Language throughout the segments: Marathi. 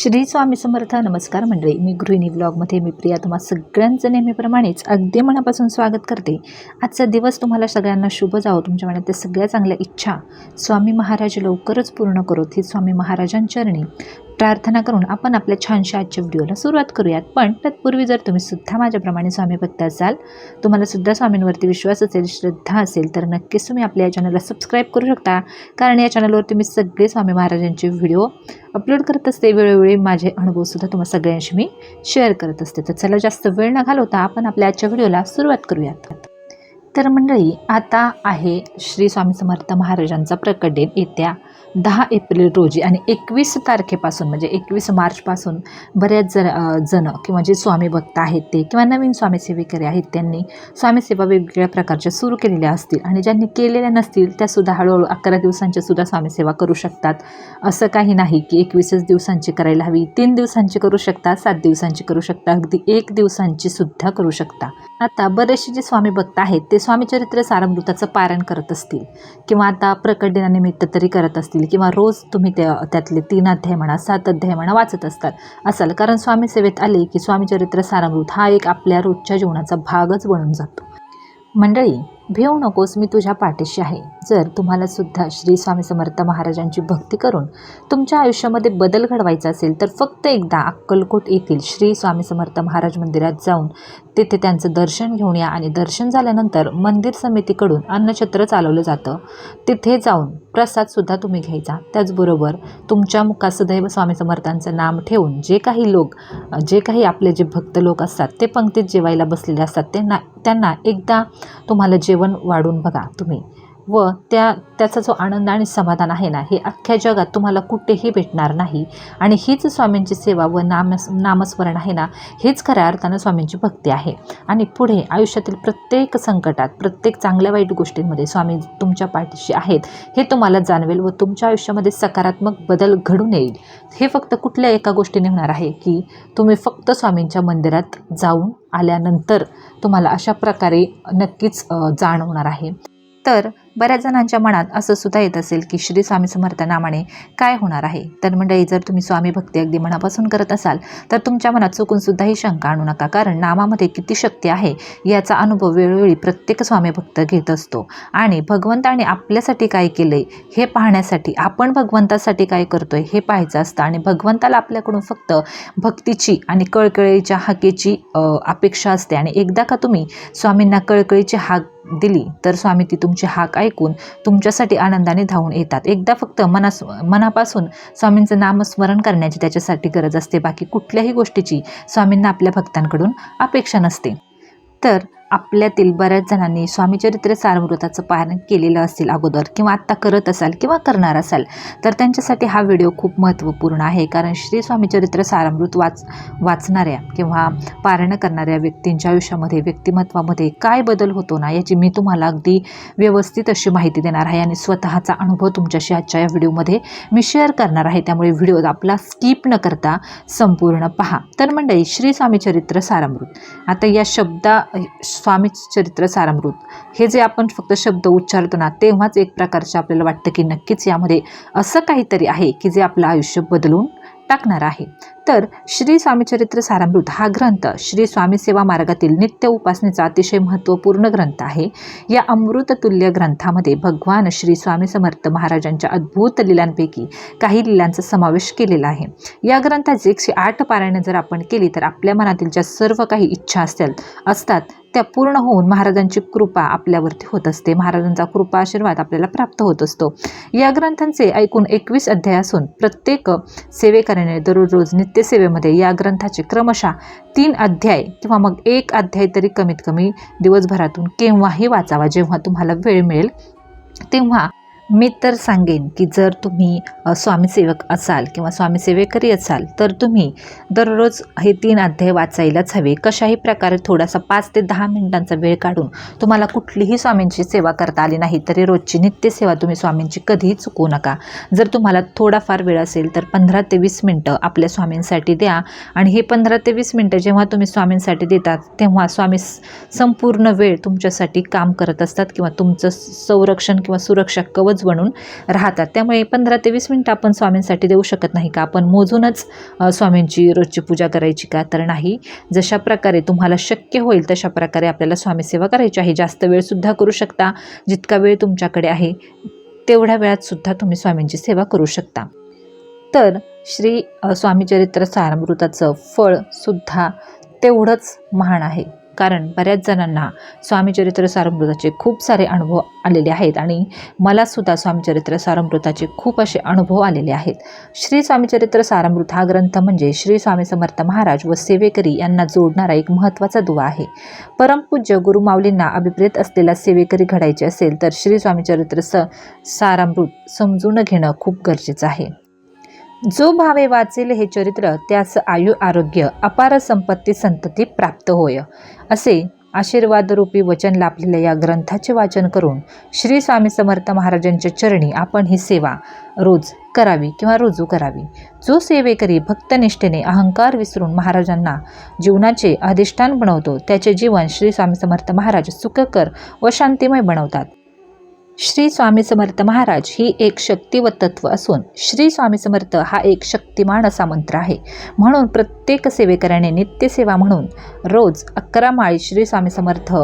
श्री स्वामी समर्थ नमस्कार मंडळी. मी गृहिणी ब्लॉगमध्ये मी प्रिया. तुम्हा सगळ्यांचं नेहमीप्रमाणेच अगदी मनापासून स्वागत करते. आजचा दिवस तुम्हाला सगळ्यांना शुभ जावो. तुमच्या मनात सगळ्या चांगल्या इच्छा स्वामी महाराज लवकरच पूर्ण करोत. ही स्वामी महाराजांचरणी प्रार्थना करून आपण आपल्या छानशा आजच्या व्हिडिओला सुरुवात करूयात. पण तत्पूर्वी जर तुम्ही सुद्धा माझ्याप्रमाणे स्वामी भक्त असाल तुम्हाला सुद्धा स्वामींवरती विश्वास असेल श्रद्धा असेल तर नक्कीच तुम्ही आपल्या या चॅनलला सबस्क्राईब करू शकता. कारण या चॅनलवर तुम्ही सगळे स्वामी महाराजांचे व्हिडिओ अपलोड करत असते वेळोवेळी माझे अनुभवसुद्धा तुम्हाला सगळ्यांशी मी शेअर करत असते. तर चला जास्त वेळ न घालवता आपण आपल्या आजच्या व्हिडिओला सुरुवात करूयात. तर मंडळी आता आहे श्री स्वामी समर्थ महाराजांचा प्रकट दिन. येत्या दहा एप्रिल रोजी आणि एकवीस तारखेपासून म्हणजे एकवीस मार्चपासून बऱ्याच जण जण किंवा जे स्वामी भक्त आहेत ते किंवा नवीन स्वामी सेवेकरी आहेत त्यांनी स्वामीसेवा वेगवेगळ्या प्रकारच्या सुरू केलेल्या असतील आणि ज्यांनी केलेल्या नसतील त्यासुद्धा हळूहळू अकरा दिवसांच्या सुद्धा करू शकतात. असं काही नाही की एकवीसच दिवसांची करायला हवी. तीन दिवसांची करू शकता सात दिवसांची करू शकता अगदी एक दिवसांची सुद्धा करू शकता. आता बरेचसे जे स्वामी भक्त आहेत ते स्वामीचरित्र सारामृताचं पारायण करत असतील किंवा आता प्रकट दिनानिमित्त तरी करत असतील. किंवा रोज तुम्ही त्या त्यातले तीन अध्याय म्हणा सात अध्याय म्हणा वाचत असतात असाल. कारण स्वामी सेवेत आले की स्वामीचरित्र सारामृत हा एक आपल्या रोजच्या जीवनाचा भागच बनून जातो. मंडळी भिवू नकोस मी तुझ्या पाठीशी आहे. जर तुम्हाला सुद्धा श्री स्वामी समर्थ महाराजांची भक्ती करून तुमच्या आयुष्यामध्ये बदल घडवायचा असेल तर फक्त एकदा अक्कलकोट येथील श्री स्वामी समर्थ महाराज मंदिरात जाऊन तिथे त्यांचं दर्शन घेऊन या आणि दर्शन झाल्यानंतर मंदिर समितीकडून अन्नछत्र चालवलं जातं. तिथे जाऊन प्रसादसुद्धा तुम्ही घ्यायचा. त्याचबरोबर तुमच्या मुखात सदैव स्वामी समर्थांचं नाम ठेवून जे काही लोक जे काही आपले जे भक्त लोक असतात ते पंक्तीत जेवायला बसलेले असतात त्यांना त्यांना एकदा तुम्हाला जेवण वाढून बघा तुम्ही. व त्या त्याचा जो आनंद आणि समाधान आहे ना हे अख्ख्या जगात तुम्हाला कुठेही भेटणार नाही. आणि हीच स्वामींची सेवा व नाम नामस्मरण आहे ना हेच खऱ्या अर्थानं स्वामींची भक्ती आहे. आणि पुढे आयुष्यातील प्रत्येक संकटात प्रत्येक चांगल्या वाईट गोष्टींमध्ये स्वामी तुमच्या पाठीशी आहेत हे तुम्हाला जाणवेल व तुमच्या आयुष्यामध्ये सकारात्मक बदल घडून येईल. हे फक्त कुठल्या एका गोष्टीने होणार आहे की तुम्ही फक्त स्वामींच्या मंदिरात जाऊन आल्यानंतर तुम्हाला अशा प्रकारे नक्कीच जाणवणार आहे. तर बऱ्याच जणांच्या मनात असं सुद्धा येत असेल की श्री स्वामी समर्थ नामाने काय होणार आहे? तर मंडळी जर तुम्ही स्वामी भक्ती अगदी मनापासून करत असाल तर तुमच्या मनात चुकून सुद्धा ही शंका आणू नका. कारण नामामध्ये किती शक्ती आहे याचा अनुभव वेळोवेळी प्रत्येक स्वामी भक्त घेत असतो. आणि भगवंताने आपल्यासाठी काय केलंय हे पाहण्यासाठी आपण भगवंतासाठी काय करतोय हे पाहायचं असतं. आणि भगवंताला आपल्याकडून फक्त भक्तीची आणि कळकळीच्या हाकेची अपेक्षा असते. आणि एकदा का तुम्ही स्वामींना कळकळीची हाक दिली तर स्वामी ती तुमची हाक ऐकून तुमच्यासाठी आनंदाने धावून येतात. एकदा फक्त मनास मनापासून स्वामींचं नामस्मरण करण्याची त्याच्यासाठी गरज असते. बाकी कुठल्याही गोष्टीची स्वामींना आपल्या भक्तांकडून अपेक्षा नसते. तर आपल्यातील बऱ्याच जणांनी स्वामीचरित्र सारमृताचं पालन केलेलं असेल अगोदर किंवा आत्ता करत असाल किंवा करणार असाल तर त्यांच्यासाठी हा व्हिडिओ खूप महत्त्वपूर्ण आहे. कारण श्री स्वामीचरित्र सारमृत वाच वाचणाऱ्या किंवा पारण करणाऱ्या व्यक्तींच्या आयुष्यामध्ये व्यक्तिमत्वामध्ये काय बदल होतो ना याची मी तुम्हाला अगदी व्यवस्थित अशी माहिती देणार आहे आणि स्वतःचा अनुभव तुमच्याशी आजच्या या व्हिडिओमध्ये मी शेअर करणार आहे. त्यामुळे व्हिडिओ आपला स्किप न करता संपूर्ण पहा. तर मंडळी श्री स्वामीचरित्र सारमृत आता या शब्दा स्वामी चरित्र सारामृत. हे जे आपण फक्त शब्द उच्चारतो ना तेव्हाच एक प्रकारचं आपल्याला वाटतं की नक्कीच यामध्ये असं काहीतरी आहे की जे आपलं आयुष्य बदलून टाकणार आहे. तर श्री स्वामीचरित्र सारामृत हा ग्रंथ श्री स्वामी सेवा मार्गातील नित्य उपासनेचा अतिशय महत्त्वपूर्ण ग्रंथ आहे. या अमृततुल्य ग्रंथामध्ये भगवान श्री स्वामी समर्थ महाराजांच्या अद्भुत लिलांपैकी काही लिलांचा समावेश केलेला आहे. या ग्रंथाची एकशे आठ पारायणं जर आपण केली तर आपल्या मनातील ज्या सर्व काही इच्छा असतील असतात त्या पूर्ण होऊन महाराजांची कृपा आपल्यावरती होत असते. महाराजांचा कृपा आशीर्वाद आपल्याला प्राप्त होत असतो. या ग्रंथांचे ऐकून एकवीस अध्याय असून प्रत्येक सेवेकऱ्याने दररोज नित्य नित्यसेवेमध्ये या ग्रंथाचे क्रमशः तीन अध्याय किंवा मग एक अध्याय तरी कमीत कमी दिवसभरातून केव्हाही वाचावा जेव्हा तुम्हाला वेळ मिळेल तेव्हा मी तर सांगेन की जर तुम्ही स्वामीसेवक असाल किंवा स्वामीसेवेकरी असाल तर तुम्ही दररोज हे तीन अध्याय वाचायलाच हवे. कशाही प्रकारे थोडासा पाच ते दहा मिनिटांचा वेळ काढून तुम्हाला कुठलीही स्वामींची सेवा करता आली नाही तरी रोजची नित्यसेवा तुम्ही स्वामींची कधीही चुकवू नका. जर तुम्हाला थोडाफार वेळ असेल तर पंधरा ते वीस मिनटं आपल्या स्वामींसाठी द्या आणि हे पंधरा ते वीस मिनटं जेव्हा तुम्ही स्वामींसाठी देतात तेव्हा स्वामी संपूर्ण वेळ तुमच्यासाठी काम करत असतात किंवा तुमचं संरक्षण किंवा सुरक्षा कवच रोज बनून राहतात. त्यामुळे पंधरा ते वीस मिनटं आपण स्वामींसाठी देऊ शकत नाही का? आपण मोजूनच स्वामींची रोजची पूजा करायची का? तर नाही. जशा प्रकारे तुम्हाला शक्य होईल तशा प्रकारे आपल्याला स्वामी सेवा करायची आहे. जास्त वेळसुद्धा करू शकता. जितका वेळ तुमच्याकडे आहे तेवढ्या वेळातसुद्धा तुम्ही स्वामींची सेवा करू शकता. तर श्री स्वामीचरित्र सारामृताचं फळसुद्धा तेवढंच महान आहे. कारण बऱ्याच जणांना स्वामीचरित्र सारमृताचे खूप सारे अनुभव आलेले आहेत आणि मलासुद्धा स्वामीचरित्र सारमृताचे खूप असे अनुभव आलेले आहेत. श्री स्वामीचरित्र सारमृत हा ग्रंथ म्हणजे श्री स्वामी समर्थ महाराज व सेवेकरी यांना जोडणारा एक महत्त्वाचा दुवा आहे. परमपूज्य गुरुमाऊलींना अभिप्रेत असलेला सेवेकरी घडायचे असेल तर श्री स्वामीचरित्र स सारामृत समजून घेणं खूप गरजेचं आहे. जो भावे वाचेल हे चरित्र त्यास आयु आरोग्य अपार संपत्ती संतती प्राप्त होय. असे आशीर्वादरूपी वचन लाभलेल्या या ग्रंथाचे वाचन करून श्री स्वामी समर्थ महाराजांच्या चरणी आपण ही सेवा रोज करावी किंवा रुजू करावी. जो सेवेकरी भक्तनिष्ठेने अहंकार विसरून महाराजांना जीवनाचे अधिष्ठान बनवतो त्याचे जीवन श्री स्वामी समर्थ महाराज सुखकर व शांतिमय बनवतात. श्री स्वामी समर्थ महाराज ही एक शक्ती व तत्व असून श्री स्वामी समर्थ हा एक शक्तिमान असा मंत्र आहे. म्हणून प्रत्येक सेवेकऱ्याने नित्यसेवा म्हणून रोज अकरा माळी श्री स्वामी समर्थ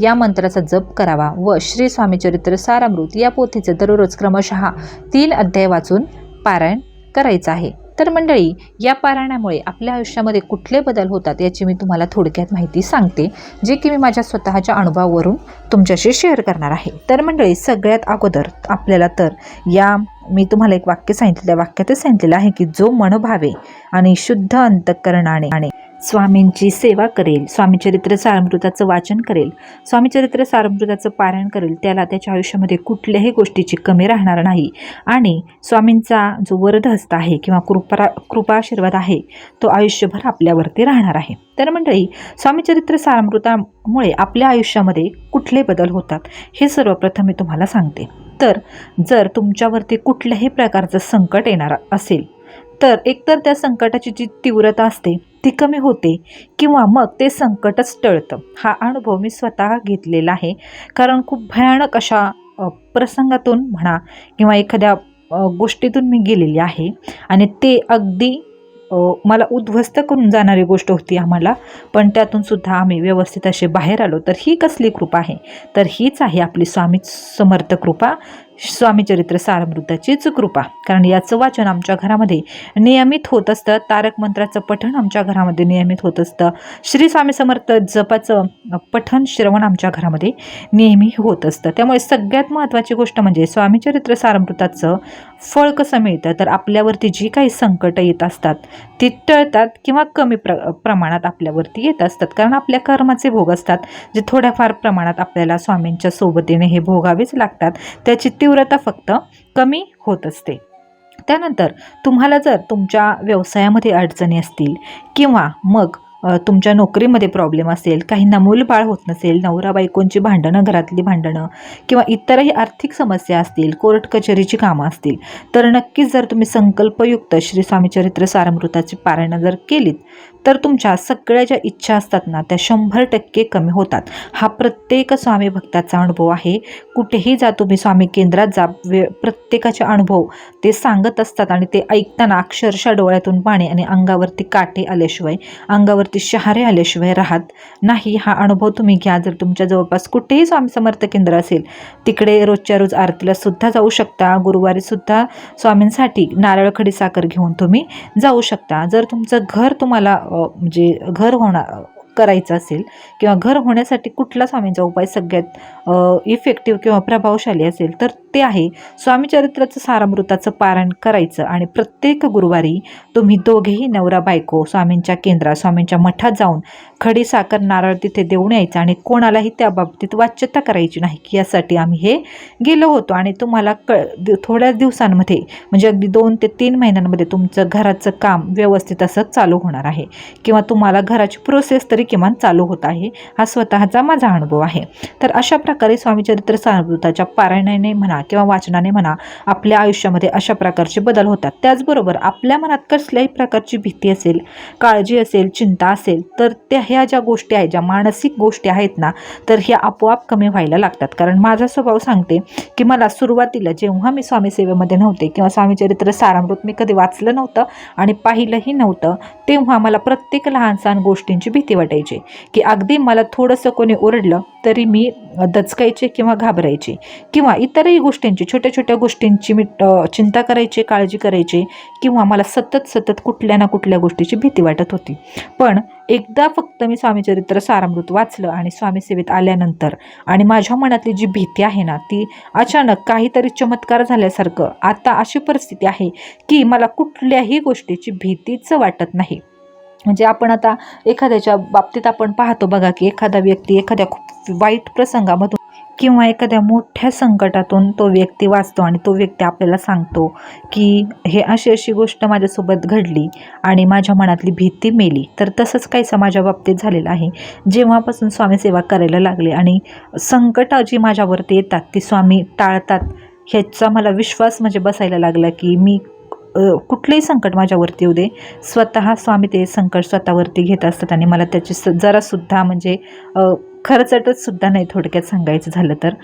या मंत्राचा जप करावा व श्री स्वामी चरित्र सारामृत या पोथीचं दररोज क्रमशः तीन अध्याय वाचून पारायण करायचं आहे. तर मंडळी या पारायणामुळे आपल्या आयुष्यामध्ये कुठले बदल होतात याची मी तुम्हाला थोडक्यात माहिती सांगते जे की मी माझ्या स्वतःच्या अनुभवावरून तुमच्याशी शेअर करणार आहे. तर मंडळी सगळ्यात अगोदर आपल्याला तर या मी तुम्हाला एक वाक्य सांगितलं त्या वाक्यातच सांगितलेलं आहे की जो मनोभावे आणि शुद्ध अंतःकरणाने आणि स्वामींची सेवा करेल स्वामीचरित्र सारमृताचं वाचन करेल स्वामीचरित्र सारमृताचं पारायण करेल त्याला त्याच्या आयुष्यामध्ये कुठल्याही गोष्टीची कमी राहणार नाही. आणि स्वामींचा जो वरदहस्त आहे किंवा कृपा आशीर्वाद आहे तो आयुष्यभर आपल्यावरती राहणार आहे. तर मंडळी स्वामीचरित्र सारमृतामुळे आपल्या आयुष्यामध्ये कुठले बदल होतात हे सर्वप्रथम मी तुम्हाला सांगते. तर जर तुमच्यावरती कुठल्याही प्रकारचं संकट येणार असेल तर एकतर त्या संकटाची जी तीव्रता असते ती कमी होते किंवा मग ते संकटच टळतं. हा अनुभव मी स्वतः घेतलेला आहे. कारण खूप भयानक अशा प्रसंगातून म्हणा किंवा एखाद्या गोष्टीतून मी गेलेली आहे. आणि ते अगदी मला उद्ध्वस्त करून जाणारी गोष्ट होती आम्हाला पण त्यातून सुद्धा आम्ही व्यवस्थित असे बाहेर आलो. तर ही कसली कृपा आहे? तर हीच आहे आपली स्वामी समर्थ कृपा. स्वामीचरित्र सारमृताचीच कृपा कारण याचं वाचन आमच्या घरामध्ये नियमित होत असतं. तारक मंत्राचं पठण आमच्या घरामध्ये नियमित होत असतं. श्री स्वामी समर्थ जपाचं पठण श्रवण आमच्या घरामध्ये नेहमी होत असतं. त्यामुळे सगळ्यात महत्त्वाची गोष्ट म्हणजे स्वामीचरित्र सारमृताचं फळ कसं मिळतं? तर आपल्यावरती जी काही संकटं येत असतात ती टळतात किंवा कमी प्र प्रमाणात आपल्यावरती येत असतात. कारण आपल्या कर्माचे भोग असतात जे थोड्याफार प्रमाणात आपल्याला स्वामींच्या सोबतीने हे भोगावेच लागतात. त्याची तीव्रता फक्त कमी होत असते. त्यानंतर तुम्हाला जर तुमच्या व्यवसायामध्ये अडचणी असतील किंवा मग तुमच्या नोकरीमध्ये प्रॉब्लेम असेल काहींना मूलबाळ होत नसेल नवरा बायकोंची भांडणं घरातली भांडणं किंवा इतरही आर्थिक समस्या असतील कोर्ट कचेरीची कामं असतील तर नक्कीच जर तुम्ही संकल्पयुक्त श्री स्वामीचरित्र सारामृताची पारायणं जर केलीत तर तुमच्या सगळ्या ज्या इच्छा असतात ना त्या शंभर टक्के कमी होतात. हा प्रत्येक स्वामी भक्ताचा अनुभव आहे. कुठेही जा तुम्ही स्वामी केंद्रात जा वे प्रत्येकाचे अनुभव ते सांगत असतात आणि ते ऐकताना अक्षरशः डोळ्यातून पाणी आणि अंगावरती काटे आल्याशिवाय अंगावरती शहारे आल्याशिवाय राहत नाही. हा अनुभव तुम्ही घ्या. जर तुमच्या जवळपास कुठेही स्वामी समर्थ केंद्र असेल तिकडे रोजच्या रोज आरतीला सुद्धा जाऊ शकता. गुरुवारी सुद्धा स्वामींसाठी नारळ खडी साखर घेऊन तुम्ही जाऊ शकता. जर तुमचं घर तुम्हाला म्हणजे घर होणार करायचं असेल किंवा घर होण्यासाठी कुठला स्वामींचा उपाय सगळ्यात इफेक्टिव्ह किंवा प्रभावशाली असेल तर ते आहे. स्वामीचरित्राचं सारामृताचं पारायण करायचं आणि प्रत्येक गुरुवारी तुम्ही दोघेही नवरा बायको स्वामींच्या केंद्रात स्वामींच्या मठात जाऊन खडी साखर नारळ तिथे देऊन यायचं आणि कोणालाही त्या बाबतीत वाच्यता करायची नाही की यासाठी आम्ही हे गेलो होतो. आणि तुम्हाला क थोड्याच दिवसांमध्ये म्हणजे अगदी दोन ते तीन महिन्यांमध्ये तुमचं घराचं काम व्यवस्थित असं चालू होणार आहे. किंवा तुम्हाला घराची प्रोसेस तरी तरी किमान चालू होत आहे. हा स्वतःचा माझा अनुभव आहे. तर अशा प्रकारे स्वामीचरित्र सारामृताच्या पारायणाने म्हणा किंवा वाचनाने म्हणा आपल्या आयुष्यामध्ये अशा प्रकारचे बदल होतात. त्याचबरोबर आपल्या मनात कसल्याही प्रकारची भीती असेल काळजी असेल चिंता असेल तर त्या ह्या ज्या गोष्टी आहेत ज्या मानसिक गोष्टी आहेत ना तर ह्या आपोआप कमी व्हायला लागतात. कारण माझा स्वभाव सांगते की मला सुरुवातीला जेव्हा मी स्वामी सेवेमध्ये नव्हते किंवा स्वामीचरित्र सारामृत मी कधी वाचलं नव्हतं आणि पाहिलंही नव्हतं तेव्हा मला प्रत्येक लहान सहान गोष्टींची भीती वाटायची. की अगदी मला थोडंसं कोणी ओरडलं तरी मी दचकायचे किंवा घाबरायचे किंवा इतरही गोष्टींची छोट्या छोट्या गोष्टींची मी चिंता करायची काळजी करायची किंवा मला सतत सतत कुठल्या ना कुठल्या गोष्टीची भीती वाटत होती. पण एकदा फक्त मी स्वामीचरित्र सारामृत वाचलं आणि स्वामी सेवेत आल्यानंतर आणि माझ्या मनातली जी भीती आहे ना ती अचानक काहीतरी चमत्कार झाल्यासारखं आता अशी परिस्थिती आहे की मला कुठल्याही गोष्टीची भीतीच वाटत नाही. म्हणजे आपण आता एखाद्याच्या बाबतीत आपण पाहतो बघा की एखादा व्यक्ती एखाद्या खूप वाईट प्रसंगामधून किंवा एखाद्या मोठ्या संकटातून तो व्यक्ती वाचतो आणि तो व्यक्ती आपल्याला सांगतो की हे अशी अशी गोष्ट माझ्यासोबत घडली आणि माझ्या मनातली भीती मेली. तर तसंच काहीसं माझ्या बाबतीत झालेलं आहे. जेव्हापासून स्वामी सेवा करायला लागले आणि संकटं जी माझ्यावरती येतात ती स्वामी टाळतात ह्याचा मला विश्वास म्हणजे बसायला लागला की मी कुठलंही संकट माझ्यावरती येऊ दे. स्वतः स्वामी ते संकट स्वतःवरती घेत असतात आणि मला त्याची स जरासुद्धा म्हणजे खरचटचसुद्धा नाही थोडक्यात सांगायचं झालं तर.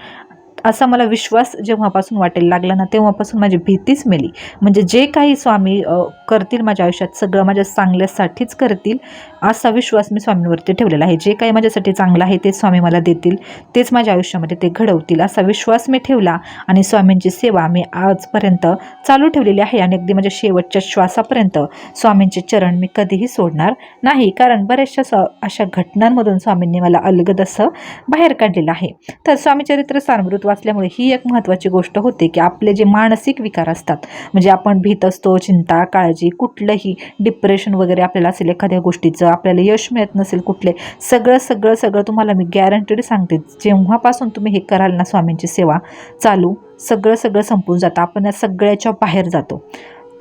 असा मला विश्वास जेव्हापासून वाटायला लागला ना तेव्हापासून माझी भीतीच मेली. म्हणजे जे काही स्वामी करतील माझ्या आयुष्यात सगळं माझ्या चांगल्यासाठीच करतील. असा विश्वास मी स्वामींवरती ठेवलेला आहे. जे काही माझ्यासाठी चांगलं आहे ते स्वामी मला देतील तेच माझ्या आयुष्यामध्ये ते घडवतील असा विश्वास मी ठेवला आणि स्वामींची सेवा मी आजपर्यंत चालू ठेवलेली आहे आणि अगदी माझ्या शेवटच्या श्वासापर्यंत स्वामींचे चरण मी कधीही सोडणार नाही. कारण बऱ्याचशा स्वा अशा घटनांमधून स्वामींनी मला अलगद असं बाहेर काढलेलं आहे. तर स्वामीचरित्र सारमृत वाचल्यामुळे ही एक महत्त्वाची गोष्ट होते की आपले जे मानसिक विकार असतात म्हणजे आपण भीत असतो चिंता काळजी कुठलंही डिप्रेशन वगैरे आपल्याला असेल एखाद्या गोष्टीचं आपल्याला यश मिळत नसेल कुठले सगळं सगळं सगळं तुम्हाला मी गॅरंटेड सांगते. जेव्हापासून तुम्ही हे कराल ना स्वामींची सेवा चालू सगळं सगळं संपून जातं. आपण या सगळ्याच्या बाहेर जातो.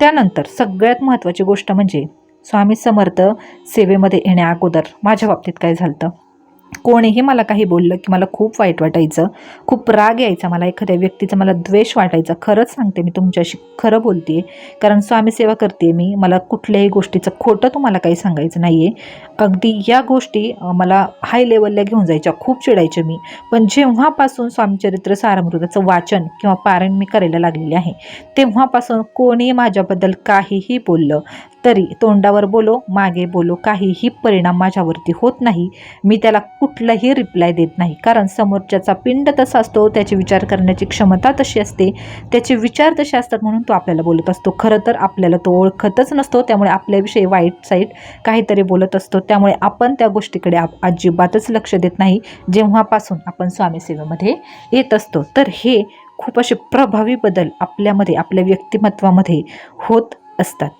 त्यानंतर सगळ्यात महत्त्वाची गोष्ट म्हणजे स्वामी समर्थ सेवेमध्ये येण्या अगोदर माझ्या बाबतीत काय झालं कोणीही मला काही बोललं की मला खूप वाईट वाटायचं खूप राग यायचा मला एखाद्या व्यक्तीचा मला द्वेष वाटायचा. खरंच सांगते मी तुमच्याशी खरं बोलते आहे कारण स्वामी सेवा करते मी. मला कुठल्याही गोष्टीचं खोटं तुम्हाला काही सांगायचं नाही आहे अगदी या गोष्टी मला हाय लेवलला घेऊन जायच्या खूप चिडायच्या मी. पण जेव्हापासून स्वामीचरित्र सारामृताचं वाचन किंवा पारायण मी करायला लागलेले आहे तेव्हापासून कोणी माझ्याबद्दल काहीही बोललं तरी तोंडावर बोलो मागे बोलो काहीही परिणाम माझ्यावरती होत नाही. मी त्याला कुठलाही रिप्लाय देत नाही. कारण समोरच्याचा पिंड तसा असतो त्याचे विचार करण्याची क्षमता तशी असते. त्याचे विचार तसे असतात म्हणून तो आपल्याला बोलत असतो. खरं तर आपल्याला तो ओळखतच नसतो त्यामुळे आपल्याविषयी वाईट साईट काहीतरी बोलत असतो. त्यामुळे आपण त्या गोष्टीकडे आप अजिबातच लक्ष देत नाही. जेव्हापासून आपण स्वामी सेवेमध्ये येत असतो तर हे खूप असे प्रभावी बदल आपल्यामध्ये आपल्या व्यक्तिमत्वामध्ये होत असतात.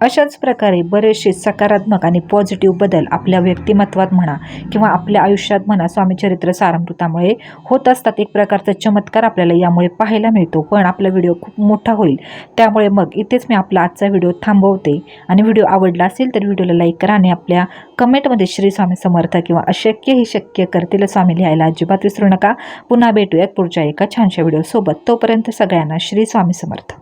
अशाच प्रकारे बरेचसे सकारात्मक आणि पॉझिटिव्ह बदल आपल्या व्यक्तिमत्वात म्हणा किंवा आपल्या आयुष्यात म्हणा स्वामीचरित्र सारामृतामुळे होत असतात. एक प्रकारचा चमत्कार आपल्याला यामुळे पाहायला मिळतो. पण आपला व्हिडिओ खूप मोठा होईल. त्यामुळे मग इथेच मी आपला आजचा व्हिडिओ थांबवते. आणि व्हिडिओ आवडला असेल तर व्हिडिओला लाईक करा आणि आपल्या कमेंटमध्ये श्री स्वामी समर्थ किंवा अशक्य ही शक्य करतील स्वामी लिहायला अजिबात विसरू नका. पुन्हा भेटूयात पुढच्या एका छानशा व्हिडिओसोबत तोपर्यंत सगळ्यांना श्री स्वामी समर्थ.